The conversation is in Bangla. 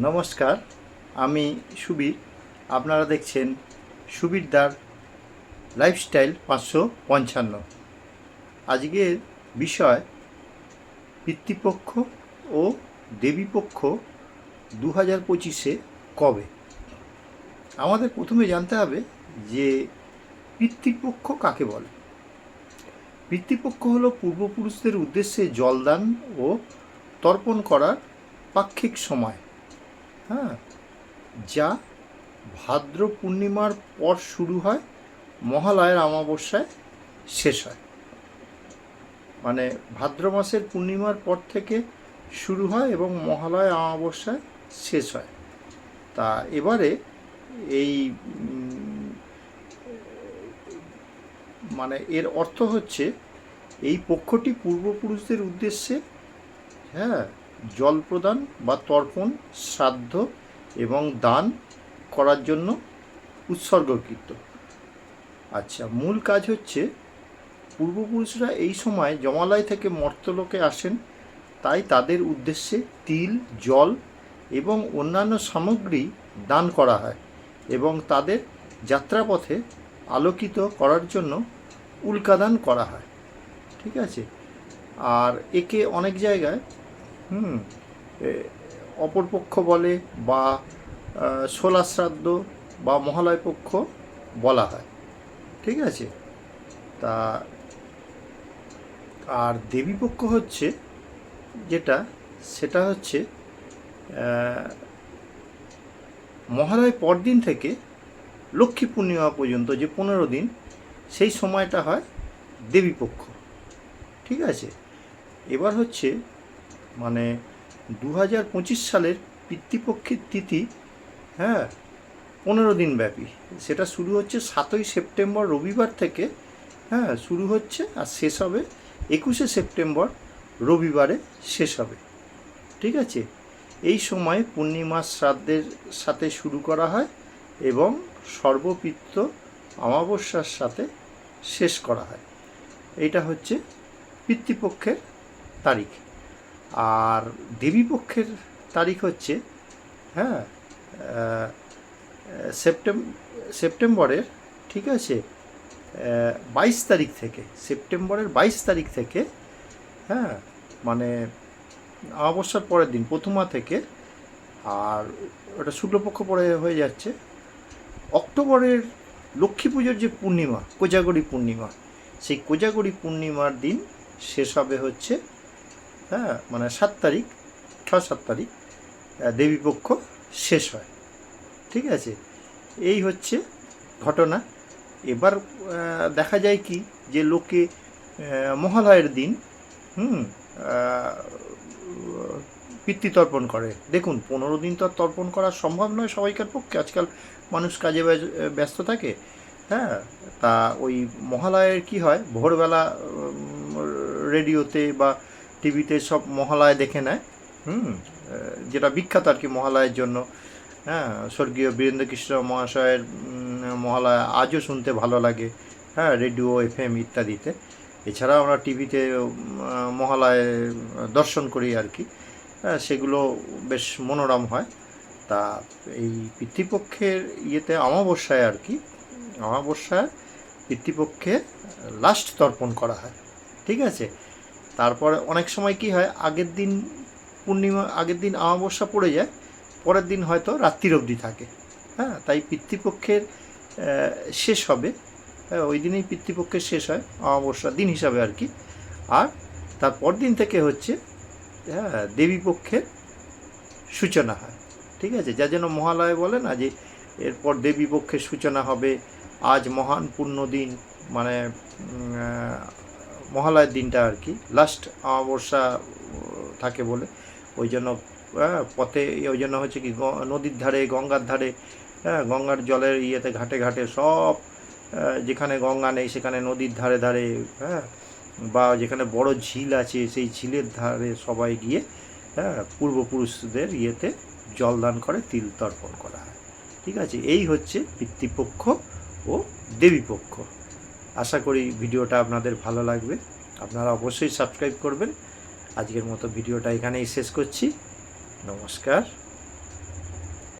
নমস্কার, আমি সুবীর। আপনারা দেখছেন সুবীরদার লাইফস্টাইল পাঁচশো পঞ্চান্ন। আজকের বিষয় পিতৃপক্ষ ও দেবীপক্ষ দু হাজার পঁচিশে কবে? আমাদের প্রথমে জানতে হবে যে পিতৃপক্ষ কাকে বলে? পিতৃপক্ষ হলো পূর্বপুরুষদের উদ্দেশ্যে জলদান ও তর্পণ করার পাক্ষিক সময়। হ্যাঁ যা ভাদ্র পূর্ণিমার পর শুরু হয়, মহালয়ের অমাবস্যায় শেষ হয়। মানে ভাদ্র মাসের পূর্ণিমার পর থেকে শুরু হয় এবং মহালয় অমাবস্যায় শেষ হয়। তা এবারে এই মানে এর অর্থ হচ্ছে এই পক্ষটি পূর্বপুরুষদের উদ্দেশ্যে হ্যাঁ জল প্রদান বা তর্পণ, শ্রাদ্ধ এবং দান করার জন্য উৎসর্গকৃত। আচ্ছা মূল কাজ হচ্ছে পূর্বপুরুষরা এই সময় জমালয় থেকে মর্তলোকে আসেন, তাই তাদের উদ্দেশ্যে তিল, জল এবং অন্যান্য সামগ্রী দান করা হয় এবং তাদের যাত্রাপথে আলোকিত করার জন্য উল্কাদান করা হয়। ঠিক আছে? আর একে অনেক জায়গায় হুম অপরপক্ষ বলে বা ষোলা শ্রাদ্ধ বা মহালয় পক্ষ বলা হয়। ঠিক আছে? তা, আর দেবীপক্ষ হচ্ছে যেটা, সেটা হচ্ছে মহালয় পরদিন থেকে লক্ষ্মী পূর্ণিমা পর্যন্ত যে পনেরো দিন, সেই সময়টা হয় দেবীপক্ষ। ঠিক আছে? এবার হচ্ছে মানে দু হাজার পঁচিশ সালের পিতৃপক্ষের তিথি হ্যাঁ পনেরো দিন ব্যাপী। সেটা শুরু হচ্ছে সাতই সেপ্টেম্বর রবিবার থেকে হ্যাঁ শুরু হচ্ছে আর শেষ হবে একুশে সেপ্টেম্বর রবিবারে শেষ হবে। ঠিক আছে? এই সময় পূর্ণিমা শ্রাদ্ধের সাথে শুরু করা হয় এবং সর্বপিত্ত অমাবস্যার সাথে শেষ করা হয়। এটা হচ্ছে পিতৃপক্ষের তারিখ। আর দেবীপক্ষের তারিখ হচ্ছে হ্যাঁ সেপ্টেম, সেপ্টেম্বরের, ঠিক আছে বাইশ তারিখ থেকে, সেপ্টেম্বরের বাইশ তারিখ থেকে হ্যাঁ মানে অমাবস্যার পরের দিন, প্রথমা থেকে, আর ওটা শুক্লপক্ষ পরে হয়ে যাচ্ছে। অক্টোবরের লক্ষ্মী পুজোর যে পূর্ণিমা, কোজাগরি পূর্ণিমা, সেই কোজাগরি পূর্ণিমার দিন শেষ হবে হচ্ছে হ্যাঁ মানে সাত তারিখ, ছয় সাত তারিখ দেবীপক্ষ শেষ হয়। ঠিক আছে? এই হচ্ছে ঘটনা। এবার দেখা যায় কি যে লোকে মহালয়ের দিন, হুম পিতৃতর্পণ করে। দেখুন, পনেরো দিন তো আর তর্পণ করা সম্ভব নয় সবাইকার পক্ষে। আজকাল মানুষ কাজে ব্যস্ত থাকে। হ্যাঁ তা ওই মহালয়ের কি হয়? ভোরবেলা রেডিওতে বা টিভিতে সব মহালয় দেখে নেয়, হুম যেটা বিখ্যাত আর কি মহালয়ের জন্য। হ্যাঁ স্বর্গীয় বীরেন্দ্র কৃষ্ণ মহাশয়ের মহালয়া আজও শুনতে ভালো লাগে হ্যাঁ রেডিও, এফএম ইত্যাদিতে। এছাড়াও আমরা টিভিতে মহালয় দর্শন করি আর কি। হ্যাঁ সেগুলো বেশ মনোরম হয়। তা এই পিতৃপক্ষের ইয়েতে অমাবস্যায় আর কি, অমাবস্যায় পিতৃপক্ষে লাস্ট তর্পণ করা হয়। ঠিক আছে? তারপরে অনেক সময় কি হয়, আগের দিন পূর্ণিমা, আগের দিন অমাবস্যা পড়ে যায়, পরের দিন হয়তো রাত্রির অবধি থাকে। হ্যাঁ তাই পিতৃপক্ষের শেষ হবে। হ্যাঁ ওই দিনেই পিতৃপক্ষের শেষ হয়, অমাবস্যার দিন হিসাবে আর কি। আর তারপর দিন থেকে হচ্ছে হ্যাঁ দেবীপক্ষের সূচনা হয়। ঠিক আছে? যা যেন মহালয় বলে না যে, এরপর দেবীপক্ষের সূচনা হবে, আজ মহান পূর্ণ দিন মানে মহালয়ের দিনটা আর কি। লাস্ট অমাবস্যা থাকে বলে। ওই জন্য হ্যাঁ, পথে ওই জন্য হচ্ছে কি নদীর ধারে গঙ্গার ধারে হ্যাঁ গঙ্গার জলের ইয়েতে ঘাটে ঘাটে সব আহ, যেখানে গঙ্গা নেই সেখানে নদীর ধারে ধারে হ্যাঁ বা যেখানে বড় ঝিল আছে সেই ঝিলের ধারে সবাই গিয়ে হ্যাঁ পূর্বপুরুষদের ইয়েতে জলদান করে তিল তর্পণ করা হয়। ঠিক আছে? এই হচ্ছে পিতৃপক্ষ ও দেবীপক্ষ। আশা করি ভিডিওটা আপনাদের ভালো লাগবে। আপনারা অবশ্যই সাবস্ক্রাইব করবেন। আজকের মতো ভিডিওটা এখানেই শেষ করছি। নমস্কার।